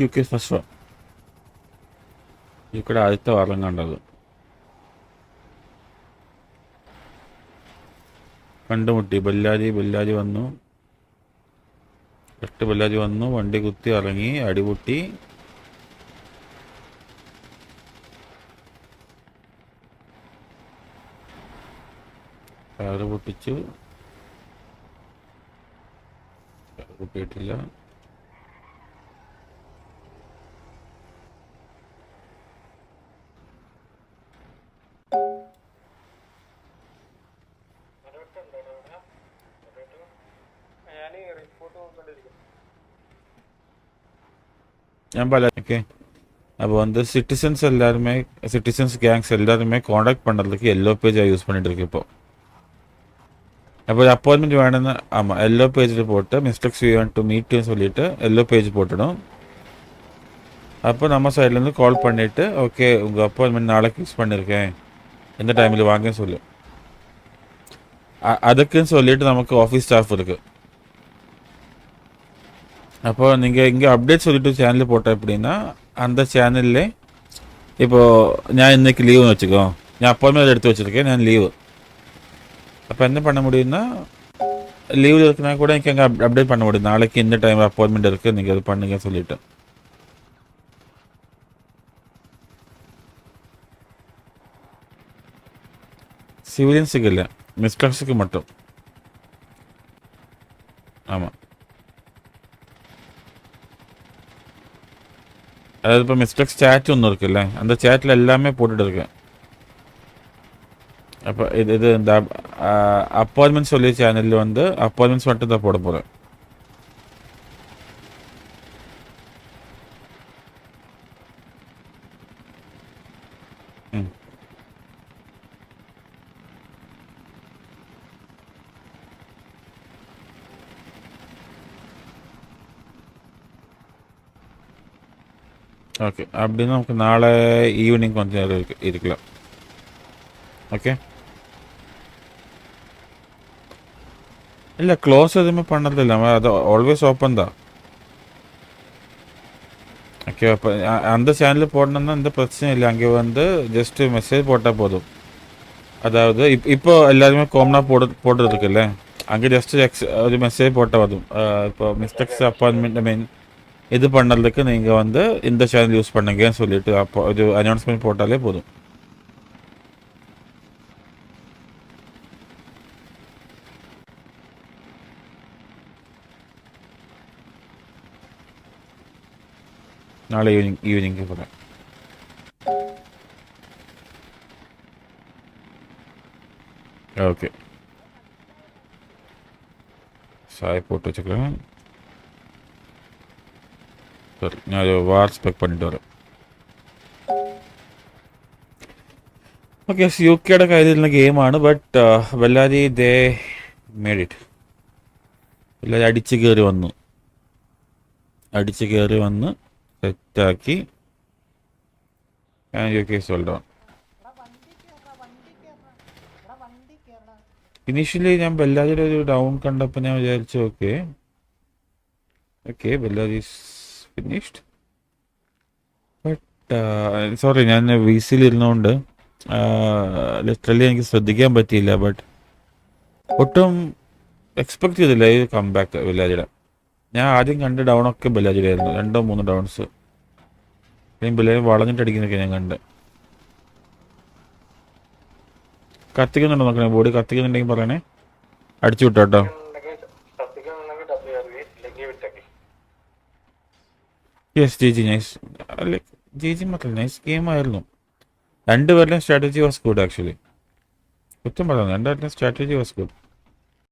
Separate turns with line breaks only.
U K first U ആദ്യത്തെ വാർഡം കണ്ടത്. കണ്ടുമുട്ടി. ബല്ലാജി ബല്ലാജി വന്നു. എട്ട് ബല്ലാജി വന്നു. വണ്ടി കുത്തി ഇറങ്ങി. അടിപൊട്ടി. ടയർ പൊട്ടിച്ചു. പൊട്ടിയിട്ടില്ല. ഞാൻ பல ஓகே அப்போ வந்து சிட்டிசன்ஸ் எல்லாருமே சிட்டிசன்ஸ் கேங்ஸ் எல்லாருமே காண்டாக்ட் பண்ணுறதுக்கு எல்லோ பேஜாக யூஸ் பண்ணிட்டு இருக்கு இப்போ அப்போ அப்பாயின்மெண்ட் வேணும்னு ஆமாம் எல்லோ பேஜில் போட்டு மிஸ்டேக்ஸ் யூ டு மீட்டுன்னு சொல்லிட்டு எல்லோ பேஜ் போட்டுடும் அப்போ நம்ம சைட்லேருந்து கால் பண்ணிவிட்டு ஓகே உங்கள் அப்பாயின்மெண்ட் நாளைக்கு யூஸ் பண்ணியிருக்கேன் எந்த டைமில் வாங்கன்னு சொல்லு அதுக்குன்னு சொல்லிட்டு நமக்கு ஆஃபீஸ் ஸ்டாஃப் இருக்குது அப்போ நீங்கள் இங்கே அப்டேட் சொல்லிட்டு சேனல் போட்டேன் அப்படின்னா அந்த சேனலில் இப்போ நான் இன்னைக்கு லீவுன்னு வச்சுக்கோ. நான் அப்பாயின்மெண்ட் எடுத்து வச்சுருக்கேன் நான் லீவு அப்போ என்ன பண்ண முடியும்னா லீவில் இருக்குன்னா கூட எனக்கு அங்கே அப்டேட் பண்ண முடியும். நாளைக்கு இந்த டைம் அப்பாயின்மெண்ட் இருக்குது நீங்கள் அது பண்ணுங்க சொல்லிட்டு. சிவிலியன்ஸுக்கு இல்லை மிஸ்டர்ஸுக்கு மட்டும். ஆமாம் அதாவது இப்போ மிஸ்டேக்ஸ் சேட் ஒன்று இருக்குல்ல அந்த சேட்டில் எல்லாமே போட்டுட்டு இருக்கேன் அப்போ இது இது இந்த அப்பாயின்மெண்ட் சொல்லி சேனலில் வந்து அப்பாயின்மெண்ட்ஸ் மட்டும் தான் போட போகிறேன் ம் ஓகே அப்படின்னா நமக்கு நாளை ஈவினிங் கொஞ்சம் நேரம் இருக்கு இருக்கலாம் ஓகே இல்லை க்ளோஸ் எதுவுமே பண்ணதில்ல அவன் அது ஆல்வேஸ் ஓப்பன் தான் ஓகே அப்போ அந்த சேனலில் போடணும்னா எந்த பிரச்சனையும் இல்லை அங்கே வந்து ஜஸ்ட்டு மெசேஜ் போட்டால் போதும் அதாவது இப் இப்போ எல்லாருமே கோம்னா போடு போடுறது இருக்குல்ல அங்கே ஜஸ்ட் எக்ஸ் ஒரு மெசேஜ் போட்டால் போதும் அஹ் இப்போ மிஸ்டேக்ஸ் அப்பாயின்மெண்ட் ஐ மீன் இது பண்ணுறதுக்கு நீங்கள் வந்து இந்த சேனல் யூஸ் பண்ணுங்கன்னு சொல்லிட்டு அப்போ ஒரு அனௌன்ஸ்மெண்ட் போட்டாலே போதும். நாளை ஈவினிங் ஈவினிங்க்கு போகிறேன் ஓகே சாய் போட்டு வச்சுக்கிறேன் சரி ഞാൻ ഒരു വാർ സ്പെക് பண்ணிட்டு வரேன் ഓക്കെ യു കെയുടെ കയ്യിലിരുന്ന ഗെയിമാണ് ബട്ട് വല്ലാതെ ദേ മേഡ് ഇറ്റ് വല്ലാതെ അടിച്ച് കയറി വന്നു അടിച്ച് കയറി വന്ന് സെറ്റാക്കി ഞാൻ U K sold on initially ഞാൻ ബെല്ലാജിയുടെ ഒരു ഡൗൺ കണ്ടപ്പോൾ ഞാൻ വിചാരിച്ചു okay okay ബെല്ലാജി finished but sorry ഞാൻ വി സിയിലിരുന്നുകൊണ്ട് ലിറ്ററലി എനിക്ക് ശ്രദ്ധിക്കാൻ പറ്റിയില്ല ബട്ട് ഒട്ടും എക്സ്പെക്ട് ചെയ്തില്ല ഈ കംബാക്ക് ബെല്ലാജിയുടെ. ഞാൻ ആദ്യം കണ്ട ഡൗൺ ഒക്കെ ബെല്ലാജിയുടെ ആയിരുന്നു രണ്ടോ മൂന്നോ ഡൗൺസ് ബെല്ലാജി വളഞ്ഞിട്ട് അടിക്കുന്നൊക്കെ ഞാൻ കണ്ട്. കത്തിക്കുന്നുണ്ടോ നോക്കണേ ബോഡി കത്തിക്കുന്നുണ്ടെങ്കിൽ പറയണേ. അടിച്ചു വിട്ടോ കേട്ടോ yes ji ji nice like ji ji മാത്രം നൈസ് ഗെയിം ആയിരുന്നു. രണ്ടുപേരുടെയും സ്ട്രാറ്റജി വാസ് ഗുഡ് ആക്ച്വലി കുറ്റം പറയുന്നു രണ്ടുപേരുടെയും സ്ട്രാറ്റജി വാസ് ഗുഡ്